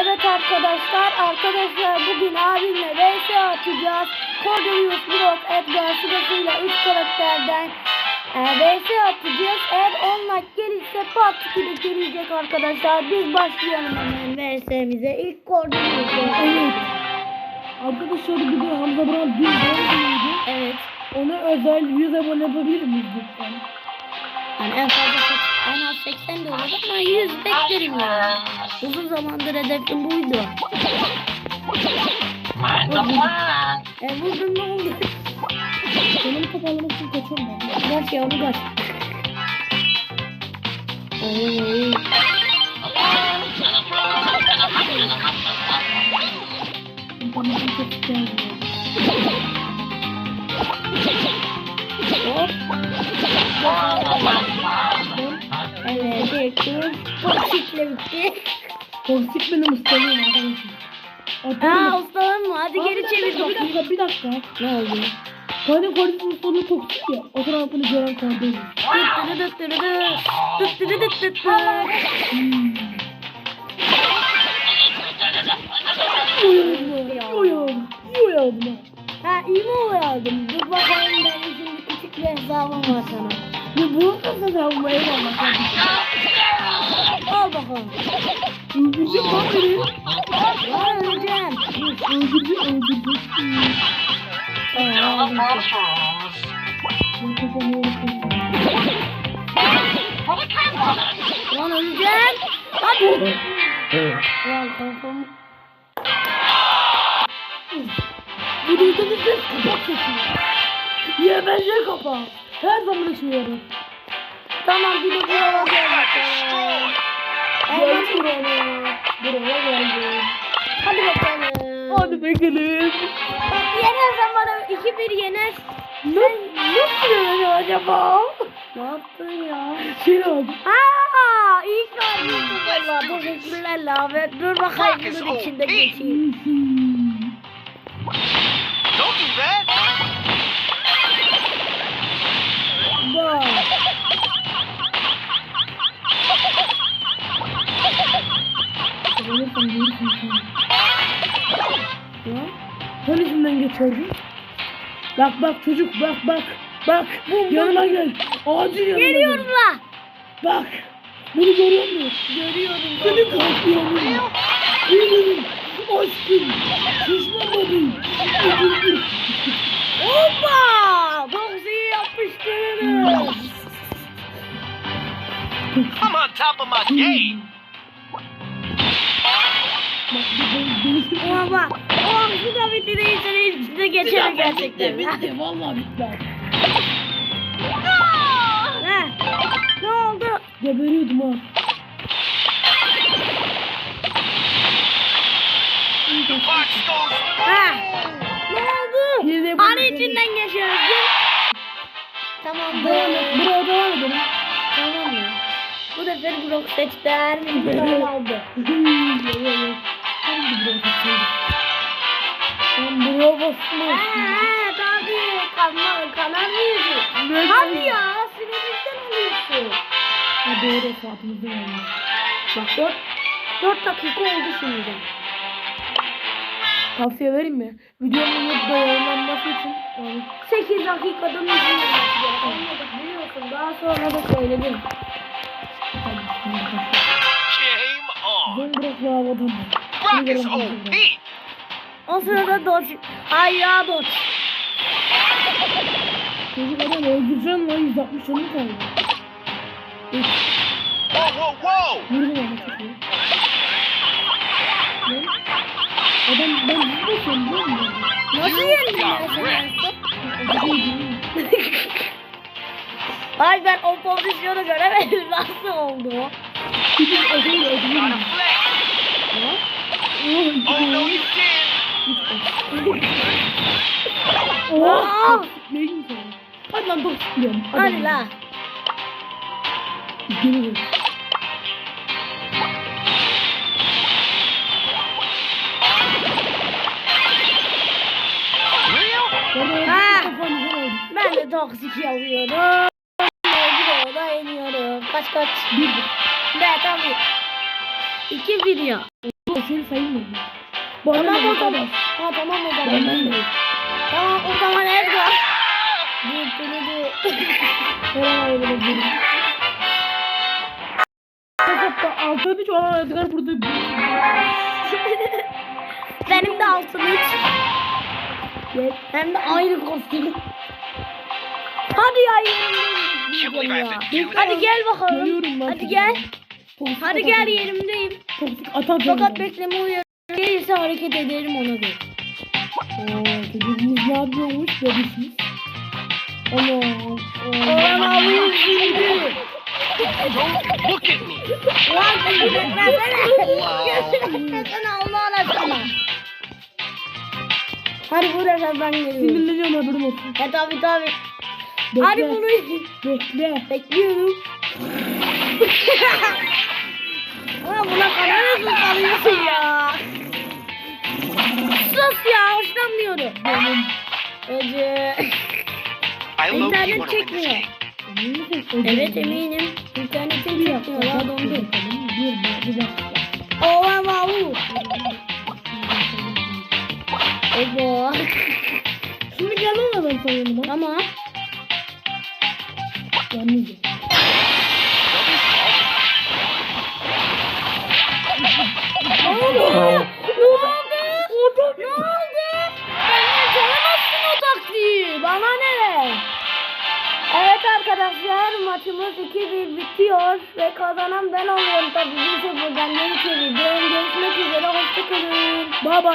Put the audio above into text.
Evet arkadaşlar, arkadaşlar bugün abimle vs atacağız. Cordelius, Brock, Edgar sırasıyla 3 karakterden e, vs atacağız. Eğer 10 like gelirse part 2'de gelecek arkadaşlar. Biz başlayalım hemen vs'mize. İlk Cordelius'u. Evet. Arkadaşlar bir de Hamza dün doğum günüydü. Evet. Ona özel 100 abone yapabilir miyiz lütfen? Yani en fazla en az 80 de olur ama 100 beklerim ya. Uzun zamandır hedefim buydu. Plan. E vurdun ne oldu? Canımı toparlamak için kaçıyorum ben. Kaç yavru kaç. Oy. İhtiyacım Tur toksikle bitti. Toksik benim ustalığım arkadaşlar. Aa ustalım mı? Hadi Aa, geri çevir Bir bakayım. dakika bir dakika. Ne oldu? Tane kardeşim ustalığı toksik ya. O tarafını gören kardeşim. Dıt dıt. Dıt dırı dıt dıt dı. Uyandım. Uyandım. Uyandım. Ha iyi mi uyardım? Dur bakalım benim şimdi küçük bir hesabım var sana. Bu nasıl sen bu eyvallah kardeşim. Al bakalım. Öldürecek lan beni. Lan öleceğim. Öldürecek öldürecek. Aa, kafamı. Lan öleceğim. Hadi. Lan kafam. Bu duyduğunuz ses kapak sesi. YBC kapağı. Her zaman açıyorum. Tamam bir de buraya gel bakalım. Evet. Buraya. Buraya geldim. Hadi bakalım. Hadi bakalım. Bak yenersen bana 2-1 yener. Ne, nasıl yani acaba? Ne yaptın ya? Şey oldu. Aa, ilk vermiştim valla. Teşekkürler abi. Dur bakayım bunun içinde geçeyim. Ne? Sen içinden geçerdin. Bak bak çocuk bak bak. Bak yanıma gel. Acil yanıma Geliyorum gel. la. Bak. Bunu görüyor musun? Görüyorum. Seni kalkıyorum. Benim aşkım. Üzüldüm. Hoppa! Boxy'yi yapıştırırız. I'm on top of my game. Bu Ama bak. O aksi da bitti değil. Senin içinde geçer gerçekten. Bitti bitti. Valla bitti. Ha. Ne oldu? Geberiyordum ha. Ha. Ne oldu? De Hani bunu- içinden geçiyoruz. Tamam Devam et. Buraya devam edelim. Tamam mı? Bu sefer blok seçten. Tamam aldı. Ben buraya basma. Eee tabii. Kanlar, kanar mıyız? Ne Hadi ya. Süremizden alıyorsun. Ha doğru saatimizde yani. Bak 4, 4 dakika oldu şimdi. Tavsiye vereyim mi? Videonun YouTube'da yayınlanması için yani 8 dakikadan. Anladık biliyorsun. Daha sonra da söyledim. Game on. ben biraz daha havadan Rock is OP. O sırada Dodge. Ay ya Dodge. Çocuk adam öldüreceğim lan 160 canı kaldı. Whoa, whoa, whoa. Vurdum iyi. Lan, Adam ben basıyorum biliyor musun? Nasıl yendin mi? Ay ben o pozisyonu göremedim. Nasıl oldu o? Bizim acıyla Oh, Oh, no, you. Oh, neyim sana? Hadi lan dur. Hadi la. Gelirim. Real? Bana Ha. kafanıza oldu. Ben de toksik yapıyorum. Bir de iniyorum. Kaç kaç. Bir Ne tabii. İki video. Seni sayılmıyor. Bana Tamam ne o zaman. Ha tamam o zaman. ne? Tamam o zaman Edgar. Dur dur dur. Hemen ayrılabilirim. Hatta altı üç olan Edgar burada. Benim de altın üç. Hem de aynı kostüm. Hadi ya Hadi gel bakalım. Hadi gel. Toksik Hadi atak- gel yerimdeyim. Toksik atak. Fakat bekleme uyarı gelirse hareket ederim ona göre. Oo, çocuğumuz ne yapıyormuş bebişimiz? Anam. Oğlan abi üzüldü. Don't look at me. Wow. Götürsene Allah'ın aşkına. Hadi bu defa ben geliyorum. Sinirleniyorum haberin olsun. Ya tabi tabi. Bekle. Hadi bunu Bekle. bekliyorum. Ulan buna kadar nasıl sanıyorsun ya? Sus ya hoşlanmıyorum. Ece. Low key İnternet çekmiyor. Evet eminim. İnternetim çekmiyor ya dondu. Oha mavu. Oba. Şimdi gel lan adam sen yanıma. Ne oldu? Ne oldu? Ne oldu? Benden çalamazsın o taktiği. Bana ne? Evet arkadaşlar maçımız 2-1 bitiyor ve kazanan ben oluyorum tabii bir sıfırdan geri çevirdim. Görüşmek üzere hoşçakalın. Bye bye.